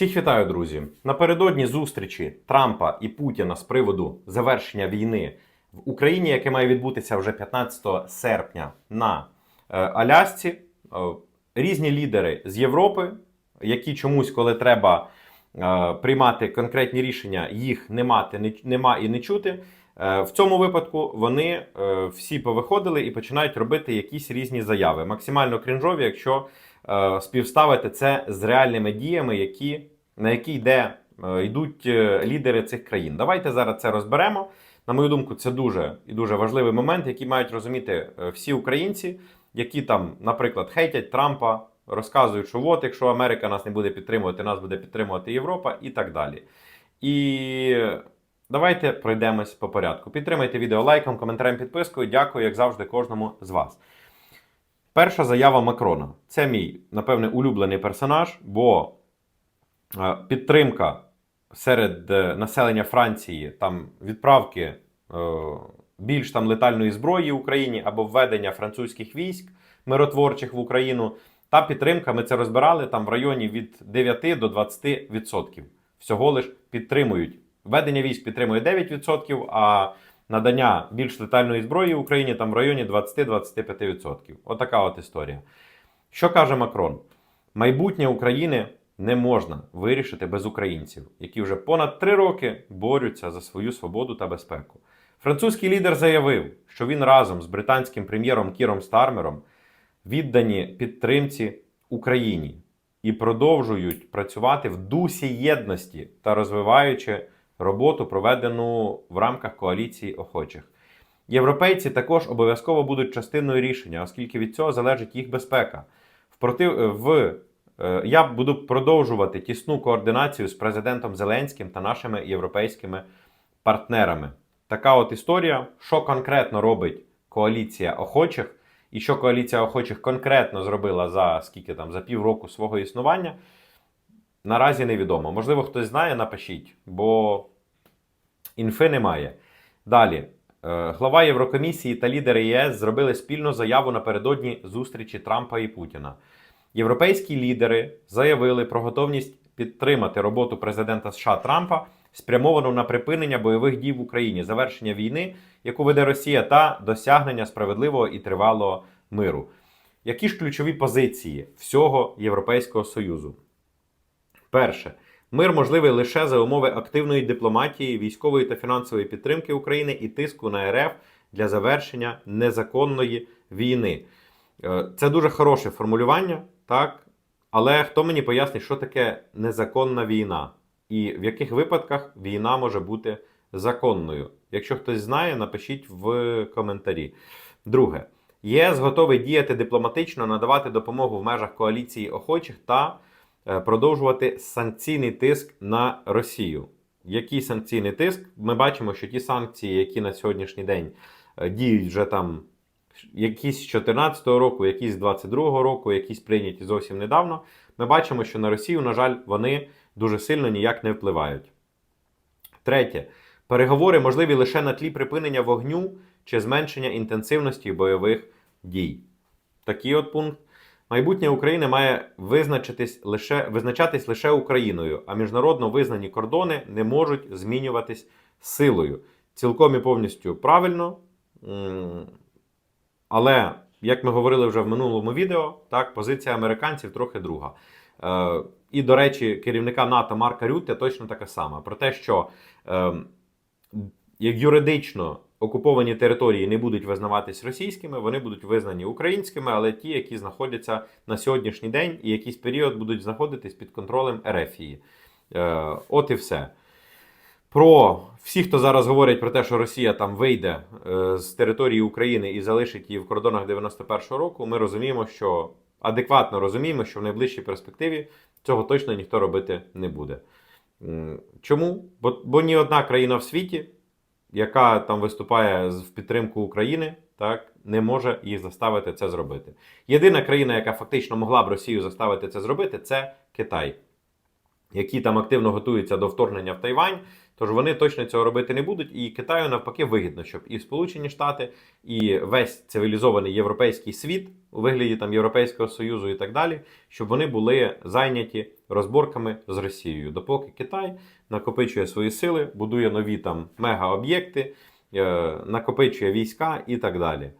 Всіх вітаю, друзі! Напередодні зустрічі Трампа і Путіна з приводу завершення війни в Україні, яке має відбутися вже 15 серпня на е, Алясці. е, Різні лідери з Європи, які чомусь, коли треба е, приймати конкретні рішення, їх не мати, нема і не чути. В цьому випадку вони всі повиходили і починають робити якісь різні заяви, максимально крінжові, якщо співставити це з реальними діями, які, на які йде, е, йдуть е, лідери цих країн. Давайте зараз це розберемо. На мою думку, це дуже і дуже важливий момент, який мають розуміти е, всі українці, які там, наприклад, хейтять Трампа, розказують, що от, якщо Америка нас не буде підтримувати, нас буде підтримувати Європа і так далі. І давайте пройдемось по порядку. Підтримайте відео лайком, коментарем, підпискою. Дякую, як завжди, кожному з вас. Перша заява Макрона. Це мій, напевне, улюблений персонаж, бо е, підтримка серед е, населення Франції, там відправки е, більш там летальної зброї Україні або введення французьких військ миротворчих в Україну. Та підтримка, ми це розбирали там в районі від 9 до 20%. Всього лиш підтримують. Введення військ підтримує 9%, а надання більш летальної зброї Україні там в районі 20-25%. Отака от історія. Що каже Макрон? Майбутнє України не можна вирішити без українців, які вже понад три роки борються за свою свободу та безпеку. Французький лідер заявив, що він разом з британським прем'єром Кіром Стармером віддані підтримці Україні і продовжують працювати в дусі єдності та розвиваючи роботу, проведену в рамках коаліції охочих. Європейці також обов'язково будуть частиною рішення, оскільки від цього залежить їх безпека. Впротив, в, е, я буду продовжувати тісну координацію з президентом Зеленським та нашими європейськими партнерами. Така от історія, що конкретно робить коаліція охочих, і що коаліція охочих конкретно зробила за скільки там за півроку свого існування, наразі невідомо. Можливо, хтось знає, напишіть, бо інфи немає. Далі. Е, Глава Єврокомісії та лідери ЄС зробили спільну заяву напередодні зустрічі Трампа і Путіна. Європейські лідери заявили про готовність підтримати роботу президента США Трампа, спрямовану на припинення бойових дій в Україні, завершення війни, яку веде Росія, та досягнення справедливого і тривалого миру. Які ж ключові позиції всього Європейського Союзу? Перше. Мир можливий лише за умови активної дипломатії, військової та фінансової підтримки України і тиску на РФ для завершення незаконної війни. Е, Це дуже хороше формулювання, так? Але хто мені пояснить, що таке незаконна війна? І в яких випадках війна може бути законною? Якщо хтось знає, напишіть в коментарі. Друге, ЄС готовий діяти дипломатично, надавати допомогу в межах коаліції охочих та продовжувати санкційний тиск на Росію. Який санкційний тиск? Ми бачимо, що ті санкції, які на сьогоднішній день е, діють вже там якісь з 2014 року, якісь з 2022 року, якісь прийняті зовсім недавно, ми бачимо, що на Росію, на жаль, вони дуже сильно ніяк не впливають. Третє. Переговори можливі лише на тлі припинення вогню чи зменшення інтенсивності бойових дій. Такий от пункт. Майбутнє України має визначитись лише, визначатись лише Україною, а міжнародно визнані кордони не можуть змінюватись силою. Цілком і повністю правильно. Але, як ми говорили вже в минулому відео, так, позиція американців трохи друга. Е, і, до речі, керівника НАТО Марка Рютте точно така сама. Про те, що е, як юридично окуповані території не будуть визнаватись російськими, вони будуть визнані українськими, але ті, які знаходяться на сьогоднішній день і якийсь період будуть знаходитись під контролем Ерефії. Е, от і все. Про всіх, хто зараз говорять про те, що Росія там вийде е, з території України і залишить її в кордонах 91-го року, ми розуміємо, що адекватно розуміємо, що в найближчій перспективі цього точно ніхто робити не буде. Чому? Бо, бо ні одна країна в світі, яка там виступає в підтримку України, так, не може їх заставити це зробити. Єдина країна, яка фактично могла б Росію заставити це зробити, це Китай. Які там активно готуються до вторгнення в Тайвань. Тож вони точно цього робити не будуть. І Китаю навпаки вигідно, щоб і Сполучені Штати, і весь цивілізований європейський світ у вигляді там Європейського Союзу і так далі, щоб вони були зайняті розборками з Росією, допоки Китай накопичує свої сили, будує нові там мегаоб'єкти, е, накопичує війська і так далі.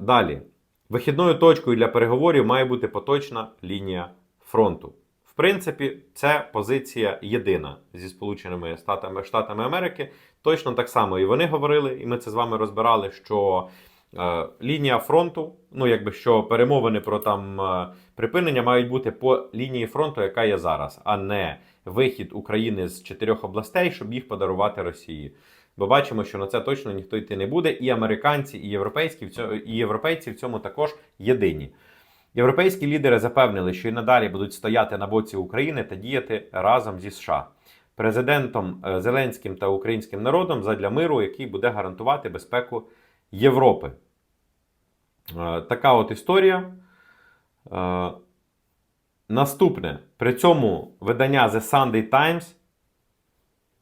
Далі. Вихідною точкою для переговорів має бути поточна лінія фронту. Принципі, це позиція єдина зі Сполученими Штатами, Штатами Америки. Точно так само і вони говорили, і ми це з вами розбирали, що е, лінія фронту, ну якби що перемовини про там е, припинення мають бути по лінії фронту, яка є зараз, а не вихід України з чотирьох областей, щоб їх подарувати Росії. Бо бачимо, що на це точно ніхто йти не буде. І американці, і європейські в цьому, і європейці в цьому також єдині. Європейські лідери запевнили, що і надалі будуть стояти на боці України та діяти разом зі США, президентом е, Зеленським та українським народом задля миру, який буде гарантувати безпеку Європи. Е, Така от історія. Е, Наступне. При цьому видання The Sunday Times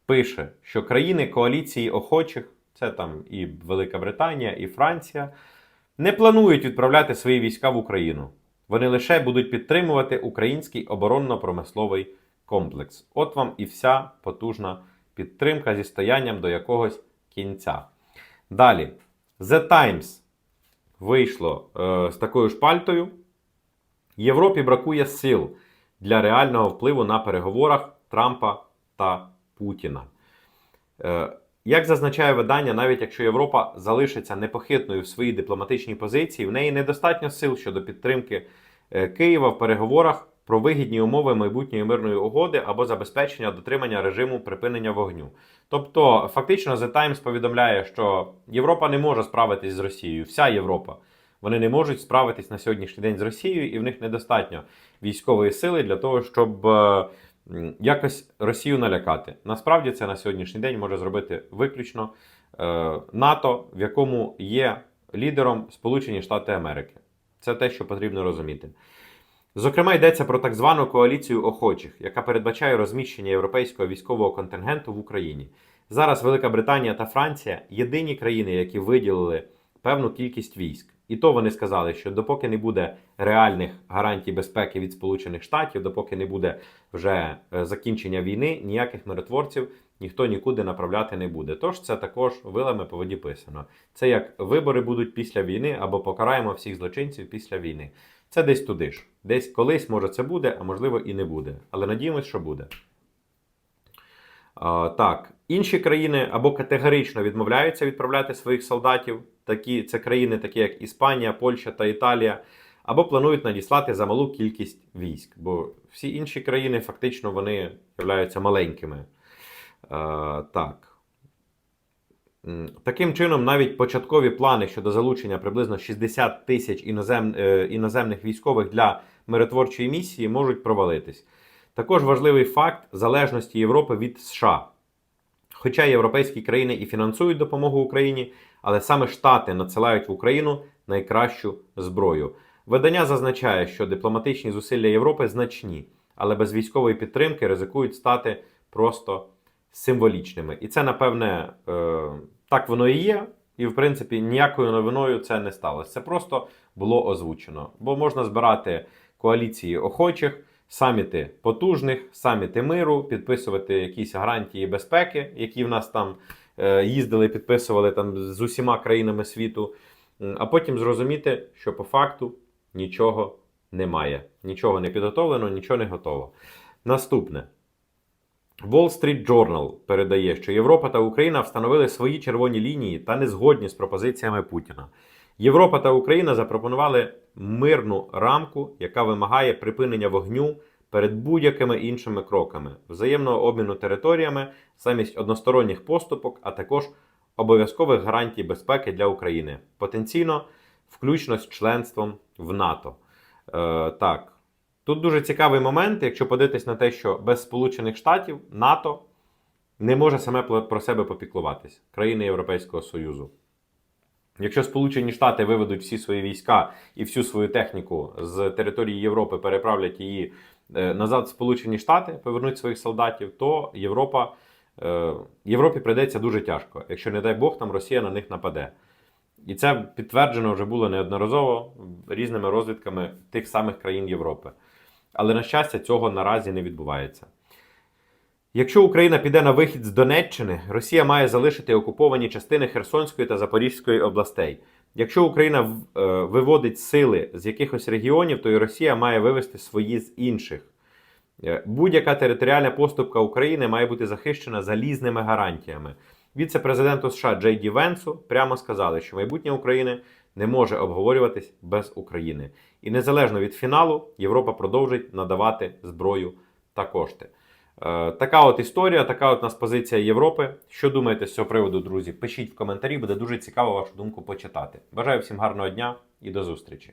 пише, що країни коаліції охочих, це там і Велика Британія, і Франція, не планують відправляти свої війська в Україну. Вони лише будуть підтримувати український оборонно-промисловий комплекс. От вам і вся потужна підтримка зі стоянням до якогось кінця. Далі, The Times вийшло е, з такою шпальтою. Європі бракує сил для реального впливу на переговорах Трампа та Путіна. Е, Як зазначає видання, навіть якщо Європа залишиться непохитною в своїй дипломатичній позиції, в неї недостатньо сил щодо підтримки е, Києва в переговорах про вигідні умови майбутньої мирної угоди або забезпечення дотримання режиму припинення вогню. Тобто, фактично, The Times повідомляє, що Європа не може справитись з Росією, вся Європа. Вони не можуть справитись на сьогоднішній день з Росією, і в них недостатньо військової сили для того, щоб е, якось Росію налякати. Насправді це на сьогоднішній день може зробити виключно е, НАТО, в якому є лідером Сполучені Штати Америки. Це те, що потрібно розуміти. Зокрема, йдеться про так звану коаліцію охочих, яка передбачає розміщення європейського військового контингенту в Україні. Зараз Велика Британія та Франція єдині країни, які виділили певну кількість військ. І то вони сказали, що допоки не буде реальних гарантій безпеки від Сполучених Штатів, допоки не буде вже е, закінчення війни, ніяких миротворців ніхто нікуди направляти не буде. Тож це також вилами по воді писано. Це як вибори будуть після війни або покараємо всіх злочинців після війни. Це десь туди ж. Десь колись може це буде, а можливо і не буде. Але надіємось, що буде. А, так, інші країни або категорично відмовляються відправляти своїх солдатів. Такі, це країни, такі як Іспанія, Польща та Італія, або планують надіслати за малу кількість військ. Бо всі інші країни фактично вони являються маленькими. А, так. Таким чином, навіть початкові плани щодо залучення приблизно 60 тисяч інозем, е, іноземних військових для миротворчої місії можуть провалитись. Також важливий факт залежності Європи від США. Хоча європейські країни і фінансують допомогу Україні, але саме Штати надсилають в Україну найкращу зброю. Видання зазначає, що дипломатичні зусилля Європи значні, але без військової підтримки ризикують стати просто символічними. І це, напевне, е, так воно і є. І, в принципі, ніякою новиною це не сталося. Це просто було озвучено. Бо можна збирати коаліції охочих, саміти потужних, саміти миру, підписувати якісь гарантії безпеки, які в нас там е, їздили, підписували там з усіма країнами світу. А потім зрозуміти, що по факту нічого немає. Нічого не підготовлено, нічого не готово. Наступне. Wall Street Journal передає, що Європа та Україна встановили свої червоні лінії та не згодні з пропозиціями Путіна. Європа та Україна запропонували мирну рамку, яка вимагає припинення вогню перед будь-якими іншими кроками, взаємного обміну територіями замість односторонніх поступок, а також обов'язкових гарантій безпеки для України, потенційно включно з членством в НАТО. Е, так, Тут дуже цікавий момент, якщо подивитись на те, що без Сполучених Штатів НАТО не може саме про себе попіклуватись, країни Європейського Союзу. Якщо Сполучені Штати виведуть всі свої війська і всю свою техніку з території Європи, переправлять її е, назад в Сполучені Штати, повернуть своїх солдатів, то Європа, е, Європі прийдеться дуже тяжко, якщо, не дай Бог, там Росія на них нападе. І це підтверджено вже було неодноразово різними розвідками тих самих країн Європи. Але, на щастя, цього наразі не відбувається. Якщо Україна піде на вихід з Донеччини, Росія має залишити окуповані частини Херсонської та Запорізької областей. Якщо Україна е, виводить сили з якихось регіонів, то і Росія має вивести свої з інших. Е, Будь-яка територіальна поступка України має бути захищена залізними гарантіями. Віце-президенту США Джей Ді Венсу прямо сказали, що майбутнє України не може обговорюватись без України. І незалежно від фіналу, Європа продовжить надавати зброю та кошти. Е, Така от історія, така от у нас позиція Європи. Що думаєте з цього приводу, друзі? Пишіть в коментарі, буде дуже цікаво вашу думку почитати. Бажаю всім гарного дня і до зустрічі!